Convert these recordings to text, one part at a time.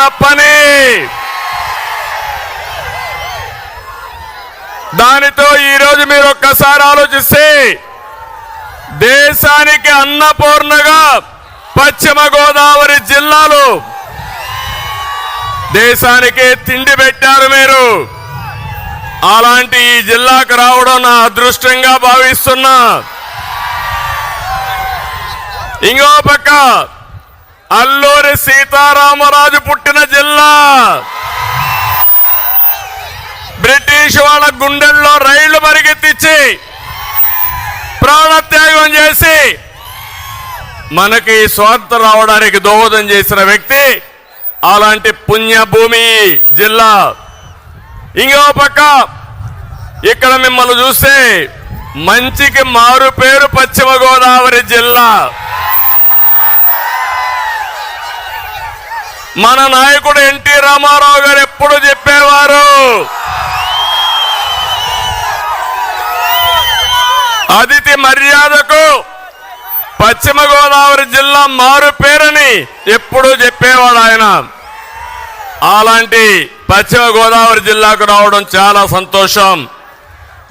పని దానితో ఈరోజు మీరు ఒక్కసారి ఆలోచిస్తే దేశానికి అన్నపూర్ణగా పశ్చిమ గోదావరి జిల్లాలో దేశానికి తిండి పెట్టారు మీరు. అలాంటి ఈ జిల్లాకు రావడం నా అదృష్టంగా భావిస్తున్నా. ఇంకో పక్క అల్లూరి సీతారామరాజు పుట్టిన జిల్లా. బ్రిటిష్ వాళ్ళ గుండెల్లో రైళ్ళు పరిగెత్తిచ్చి ప్రాణత్యాగం చేసి మనకి స్వాతంత్రం రావడానికి దోహదం చేసిన వ్యక్తి అలాంటి పుణ్యభూమి జిల్లా. ఇంకో పక్క ఇక్కడ మిమ్మల్ని చూస్తే మంచికి మారు పేరు పశ్చిమ గోదావరి జిల్లా. మన నాయకుడు ఎన్టీ రామారావు గారు ఎప్పుడు చెప్పేవారు? అతిథి మర్యాదకు పశ్చిమ గోదావరి జిల్లా మారు పేరని ఎప్పుడూ చెప్పేవాడు ఆయన. అలాంటి పశ్చిమ గోదావరి జిల్లాకు రావడం చాలా సంతోషం.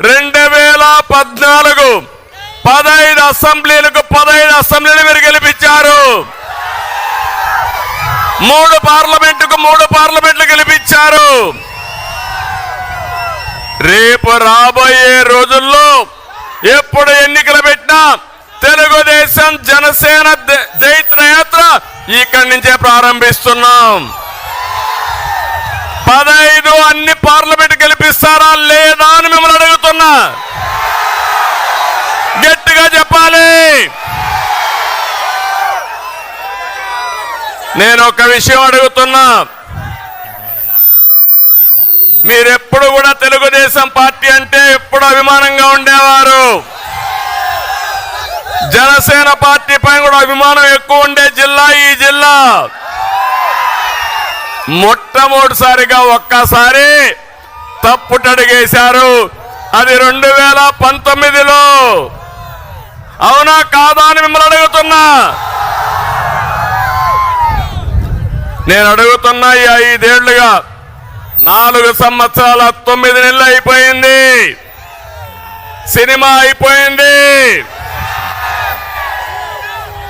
రెండు వేల పద్నాలుగు పదహైదు అసెంబ్లీలకు పదహైదు అసెంబ్లీలు మీరు గెలిపించారు మూడు పార్లమెంటుకు మూడు పార్లమెంట్లు గెలిపించారు. రేపు రాబోయే రోజుల్లో ఎప్పుడు ఎన్నికలు పెట్టినా తెలుగుదేశం జనసేన జైత్ర యాత్ర ఇక్కడి నుంచే ప్రారంభిస్తున్నాం. పదహైదు అన్ని పార్లమెంట్ గెలిపిస్తారా లేదా అని మిమ్మల్ని అడుగుతున్నా. గట్టిగా చెప్పాలి. నేను ఒక విషయం అడుగుతున్నా. మీరెప్పుడు కూడా తెలుగుదేశం పార్టీ అంటే ఎప్పుడు అభిమానంగా ఉండేవారు? జనసేన పార్టీ పైన కూడా అభిమానం ఎక్కువ ఉండే జిల్లా ఈ జిల్లా. మొట్టమొదటిసారిగా ఒక్కసారి తప్పుటడుగేశారు అది రెండు వేల పంతొమ్మిదిలో. అవునా కాదా అని మిమ్మల్ని అడుగుతున్నా. నేను అడుగుతున్నా ఈ ఐదేళ్ళుగా నాలుగు సంవత్సరాల తొమ్మిది నెలలు అయిపోయింది. సినిమా అయిపోయింది.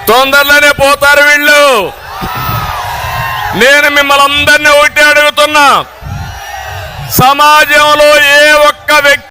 తొందరలోనే పోతారు వీళ్ళు. నేను మిమ్మల్ని అందరినీ ఒకటి అడుగుతున్నా. సమాజంలో ఏ ఒక్క వ్యక్తి